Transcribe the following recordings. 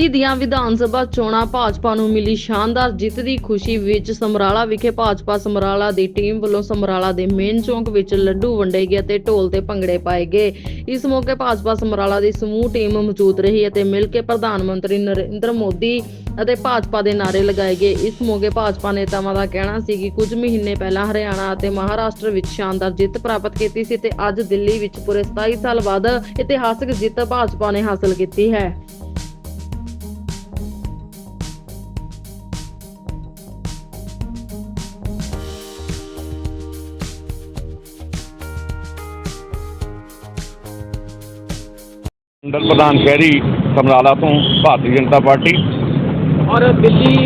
ਦਿੱਲੀ ਦੀਆਂ ਵਿਧਾਨ ਸਭਾ ਚੋਣਾਂ ਭਾਜਪਾ ਨੂੰ ਮਿਲੀ ਸ਼ਾਨਦਾਰ ਜਿੱਤ ਦੀ ਖੁਸ਼ੀ ਵਿੱਚ ਸਮਰਾਲਾ ਵਿਖੇ ਭਾਜਪਾ ਸਮਰਾਲਾ ਦੀ ਟੀਮ ਵੱਲੋਂ ਸਮਰਾਲਾ ਦੇ ਮੇਨ ਚੌਂਕ ਵਿੱਚ ਲੱਡੂ ਵੰਡੇ ਗਏ ਅਤੇ ਢੋਲ ਤੇ ਭੰਗੜੇ ਪਾਏ ਗਏ। ਇਸ ਮੌਕੇ ਭਾਜਪਾ ਸਮਰਾਲਾ ਦੀ ਸਮੂਹ ਟੀਮ ਮੌਜੂਦ ਰਹੀ ਅਤੇ ਮਿਲ ਕੇ ਪ੍ਰਧਾਨ ਮੰਤਰੀ ਨਰਿੰਦਰ ਮੋਦੀ ਅਤੇ ਭਾਜਪਾ ਦੇ ਨਾਅਰੇ ਲਗਾਏ ਗਏ। ਇਸ ਮੌਕੇ ਭਾਜਪਾ ਨੇਤਾਵਾਂ ਦਾ ਕਹਿਣਾ ਸੀ ਕਿ ਕੁਝ ਮਹੀਨੇ ਪਹਿਲਾਂ ਹਰਿਆਣਾ ਅਤੇ ਮਹਾਰਾਸ਼ਟਰ ਵਿੱਚ ਸ਼ਾਨਦਾਰ ਜਿੱਤ ਪ੍ਰਾਪਤ ਕੀਤੀ ਸੀ ਤੇ ਅੱਜ ਦਿੱਲੀ ਵਿੱਚ ਪੂਰੇ 27 ਸਾਲ ਬਾਅਦ ਇਤਿਹਾਸਕ ਜਿੱਤ ਭਾਜਪਾ ਨੇ ਹਾਸਲ ਕੀਤੀ ਹੈ। ਮੰਡਲ ਪ੍ਰਧਾਨ ਸ਼ਹਿਰੀ ਸਮਰਾਲਾ ਤੋਂ ਭਾਰਤੀ ਜਨਤਾ ਪਾਰਟੀ। ਔਰ ਦਿੱਲੀ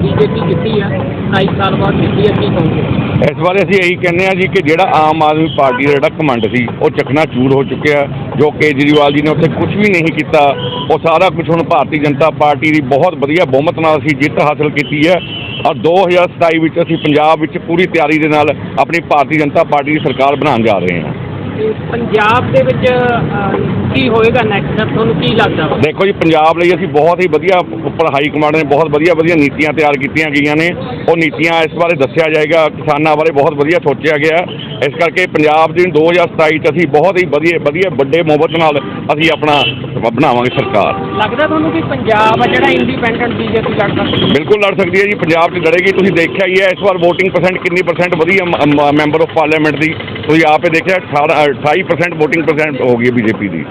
ਬੀਜੇਪੀ ਜਿੱਤੀ ਹੈ 27 ਸਾਲ ਬਾਅਦ ਜਿੱਤੀ ਹੈ ਕੀ ਕਹੋਗੇ? ਇਸ ਬਾਰੇ ਅਸੀਂ ਇਹੀ ਕਹਿੰਦੇ ਹਾਂ ਜੀ ਕਿ ਜਿਹੜਾ ਆਮ ਆਦਮੀ ਪਾਰਟੀ ਦਾ ਜਿਹੜਾ ਕਮੰਡ ਸੀ ਉਹ ਚਕਨਾ ਚੂਰ ਹੋ ਚੁੱਕਿਆ। ਜੋ ਕੇਜਰੀਵਾਲ ਜੀ ਨੇ ਉੱਥੇ ਕੁਝ ਵੀ ਨਹੀਂ ਕੀਤਾ ਉਹ ਸਾਰਾ ਕੁਝ ਹੁਣ ਭਾਰਤੀ ਜਨਤਾ ਪਾਰਟੀ ਦੀ ਬਹੁਤ ਵਧੀਆ ਬਹੁਮਤ ਨਾਲ ਅਸੀਂ ਜਿੱਤ ਹਾਸਲ ਕੀਤੀ ਹੈ। ਔਰ 2027 ਵਿੱਚ ਅਸੀਂ ਪੰਜਾਬ ਵਿੱਚ ਪੂਰੀ ਤਿਆਰੀ ਦੇ ਨਾਲ ਆਪਣੀ ਭਾਰਤੀ ਜਨਤਾ ਪਾਰਟੀ ਦੀ ਸਰਕਾਰ ਬਣਾਉਣ ਜਾ ਰਹੇ ਹਾਂ। ਤੇ ਪੰਜਾਬ ਦੇ ਵਿੱਚ ਅਹ, ਕੀ ਹੋਏਗਾ ਨੈਕਸਟ ਤੁਹਾਨੂੰ ਕੀ ਲੱਗਦਾ? ਵਾ ਦੇਖੋ ਜੀ ਪੰਜਾਬ ਲਈ ਅਸੀਂ ਬਹੁਤ ਹੀ ਵਧੀਆ ਉੱਪਰ ਹਾਈ ਕਮਾਂਡ ਨੇ ਬਹੁਤ ਵਧੀਆ ਵਧੀਆ ਨੀਤੀਆਂ ਤਿਆਰ ਕੀਤੀਆਂ ਗਈਆਂ ਨੇ। ਉਹ ਨੀਤੀਆਂ ਇਸ ਬਾਰੇ ਦੱਸਿਆ ਜਾਏਗਾ ਕਿਸਾਨਾਂ ਬਾਰੇ ਬਹੁਤ ਵਧੀਆ ਸੋਚਿਆ ਗਿਆ। ਇਸ ਕਰਕੇ ਪੰਜਾਬ ਦੀ 2027 ਚ ਅਸੀਂ ਬਹੁਤ ਹੀ ਵਧੀਆ ਵਧੀਆ ਵੱਡੇ ਮੁਹੱਬਤ ਨਾਲ ਅਸੀਂ ਆਪਣਾ ਬਣਾਵਾਂਗੇ ਸਰਕਾਰ। ਲੱਗਦਾ ਤੁਹਾਨੂੰ ਕਿ ਪੰਜਾਬ ਆ ਜਿਹੜਾ ਇੰਡੀਪੈਂਡੈਂਟ ਬੀਜੇਪੀ ਲੜ ਸਕਦੀ ਹੈ? ਬਿਲਕੁਲ ਲੜ ਸਕਦੀ ਹੈ ਜੀ ਪੰਜਾਬ 'ਚ ਲੜੇਗੀ। ਤੁਸੀਂ ਦੇਖਿਆ ਹੀ ਹੈ ਇਸ ਵਾਰ VOTING ਪਰਸੈਂਟ ਕਿੰਨੀ ਪਰਸੈਂਟ ਵਧੀਆ ਮੈਂਬਰ ਆਫ ਪਾਰਲੀਮੈਂਟ ਦੀ। ਤੁਸੀਂ ਆਪੇ ਦੇਖਿਆ 18 28% VOTING ਪਰਸੈਂਟ ਹੋ ਗਈ ਬੀਜੇਪੀ ਦੀ।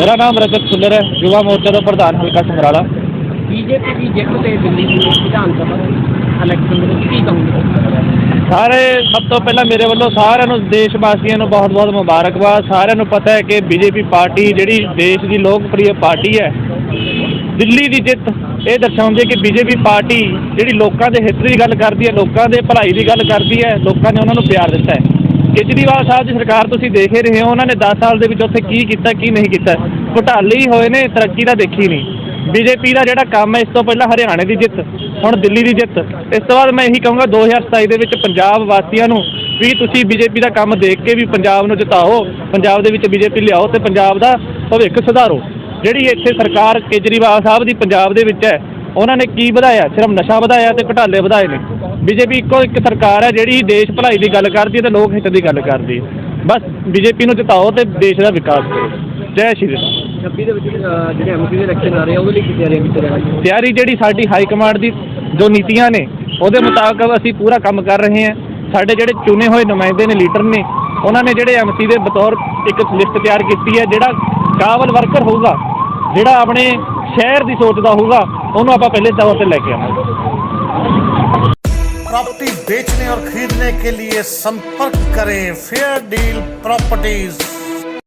ਮੇਰਾ ਨਾਮ ਰਜਤ ਸੁੰਦਰ ਹੈ ਯੁਵਾ ਮੋਰਚਾ ਦਾ ਪ੍ਰਧਾਨ ਹਲਕਾ ਸਮਰਾਲਾ ਬੀਜੇਪੀ ਦੀ ਜਿੱਤ ਤੇ ਦਿੱਲੀ ਦੀ ਵਿਧਾਨ ਸਭਾ ਇਲੈਕਸ਼ਨ ਦੇ ਵਿੱਚ ਕੀ ਕਹੋਗੇ? ਸਾਰੇ ਸਭ ਤੋਂ ਪਹਿਲਾਂ ਮੇਰੇ ਵੱਲੋਂ ਸਾਰਿਆਂ ਨੂੰ ਦੇਸ਼ ਵਾਸੀਆਂ ਨੂੰ ਬਹੁਤ-ਬਹੁਤ ਮੁਬਾਰਕਬਾਦ। ਸਾਰਿਆਂ ਨੂੰ ਪਤਾ ਹੈ ਕਿ ਬੀਜੇਪੀ ਪਾਰਟੀ ਜਿਹੜੀ ਦੇਸ਼ ਦੀ ਲੋਕਪ੍ਰਿਯ ਪਾਰਟੀ ਹੈ ਦਿੱਲੀ ਦੀ ਜਿੱਤ ਇਹ ਦਰਸਾਉਂਦੀ ਹੈ ਕਿ ਬੀਜੇਪੀ ਪਾਰਟੀ ਜਿਹੜੀ ਲੋਕਾਂ ਦੇ ਹਿੱਤ ਦੀ ਗੱਲ ਕਰਦੀ ਹੈ ਲੋਕਾਂ ਦੇ ਭਲਾਈ ਦੀ ਗੱਲ ਕਰਦੀ ਹੈ ਲੋਕਾਂ ਨੇ ਉਹਨਾਂ ਨੂੰ ਪਿਆਰ ਦਿੱਤਾ ਹੈ। ਕੇਜਰੀਵਾਲ ਸਾਹਿਬ ਦੀ ਸਰਕਾਰ ਤੁਸੀਂ ਦੇਖ ਹੀ ਰਹੇ ਹੋ, ਉਹਨਾਂ ਨੇ 10 ਸਾਲ ਦੇ ਵਿੱਚ ਉੱਥੇ ਕੀ ਕੀਤਾ, ਕੀ ਨਹੀਂ ਕੀਤਾ। ਘੁਟਾਲੇ ਹੀ ਹੋਏ ਨੇ, ਤਰੱਕੀ ਤਾਂ ਦੇਖੀ ਨਹੀਂ। ਬੀਜੇਪੀ ਦਾ ਜਿਹੜਾ ਕੰਮ ਹੈ, ਇਸ ਤੋਂ ਪਹਿਲਾਂ ਹਰਿਆਣੇ ਦੀ ਜਿੱਤ, ਹੁਣ ਦਿੱਲੀ ਦੀ ਜਿੱਤ। ਇਸ ਤੋਂ ਬਾਅਦ ਮੈਂ ਇਹੀ ਕਹੂੰਗਾ 2027 ਦੇ ਵਿੱਚ ਪੰਜਾਬ ਵਾਸੀਆਂ ਨੂੰ ਵੀ ਤੁਸੀਂ ਬੀਜੇਪੀ ਦਾ ਕੰਮ ਦੇਖ ਕੇ ਵੀ ਪੰਜਾਬ ਨੂੰ ਜਿਤਾਓ, ਪੰਜਾਬ ਦੇ ਵਿੱਚ ਬੀਜੇਪੀ ਲਿਆਓ ਤੇ ਪੰਜਾਬ ਦਾ ਭਵਿੱਖ ਸੁਧਾਰੋ। ਜਿਹੜੀ ਇੱਥੇ ਸਰਕਾਰ ਕੇਜਰੀਵਾਲ ਸਾਹਿਬ ਦੀ ਪੰਜਾਬ ਦੇ ਵਿੱਚ ਹੈ ਉਹਨਾਂ ਨੇ ਕੀ ਵਧਾਇਆ? ਸਿਰਫ ਨਸ਼ਾ ਵਧਾਇਆ ਤੇ ਘੁਟਾਲੇ ਵਧਾਏ ਨੇ। ਬੀਜੇਪੀ ਇੱਕੋ ਇੱਕ ਸਰਕਾਰ ਹੈ ਜਿਹੜੀ ਦੇਸ਼ ਭਲਾਈ ਦੀ ਗੱਲ ਕਰਦੀ ਹੈ ਤੇ ਲੋਕ ਹਿੱਤ ਦੀ ਗੱਲ ਕਰਦੀ ਹੈ। ਬਸ ਬੀਜੇਪੀ ਨੂੰ ਜਿਤਾਓ ਤੇ ਦੇਸ਼ ਦਾ ਵਿਕਾਸ ਕਰੋ। ਜੈ ਸ਼੍ਰੀ ਰਾਮ। 26 ਦੇ ਵਿੱਚ ਅਹ, ਜਿਹੜੇ ਐਮਪੀ ਦੇ ਇਲੈਕਸ਼ਨ ਆ ਰਹੇ ਆ ਉਹਦੇ ਲਈ ਕੀ ਤਿਆਰੀਆਂ ਕੀਤੀ ਰਹੇ ਤਿਆਰੀ ਜਿਹੜੀ ਸਾਡੀ ਹਾਈ ਕਮਾਂਡ ਦੀ ਜੋ ਨੀਤੀਆਂ ਨੇ ਉਹਦੇ ਮੁਤਾਬਕ ਅਸੀਂ ਪੂਰਾ ਕੰਮ ਕਰ ਰਹੇ ਹਾਂ। ਸਾਡੇ ਜਿਹੜੇ ਚੁਣੇ ਹੋਏ ਨੁਮਾਇੰਦੇ ਨੇ ਲੀਡਰ ਨੇ ਉਹਨਾਂ ਨੇ ਜਿਹੜੇ ਐਮਸੀ ਦੇ ਬਤੌਰ ਇੱਕ ਲਿਸਟ ਤਿਆਰ ਕੀਤੀ ਹੈ ਜਿਹੜਾ ਕਾਬਲ ਵਰਕਰ ਹੋਊਗਾ ਜਿਹੜਾ ਆਪਣੇ ਸ਼ਹਿਰ ਦੀ ਸੋਚਦਾ ਹੋਊਗਾ ਉਹਨੂੰ ਆਪਾਂ ਪਹਿਲੇ ਤੌਰ ਤੇ ਲੈ ਕੇ ਆਵਾਂਗੇ प्रॉपर्टी बेचने और खरीदने के लिए संपर्क करें फेयर डील प्रॉपर्टीज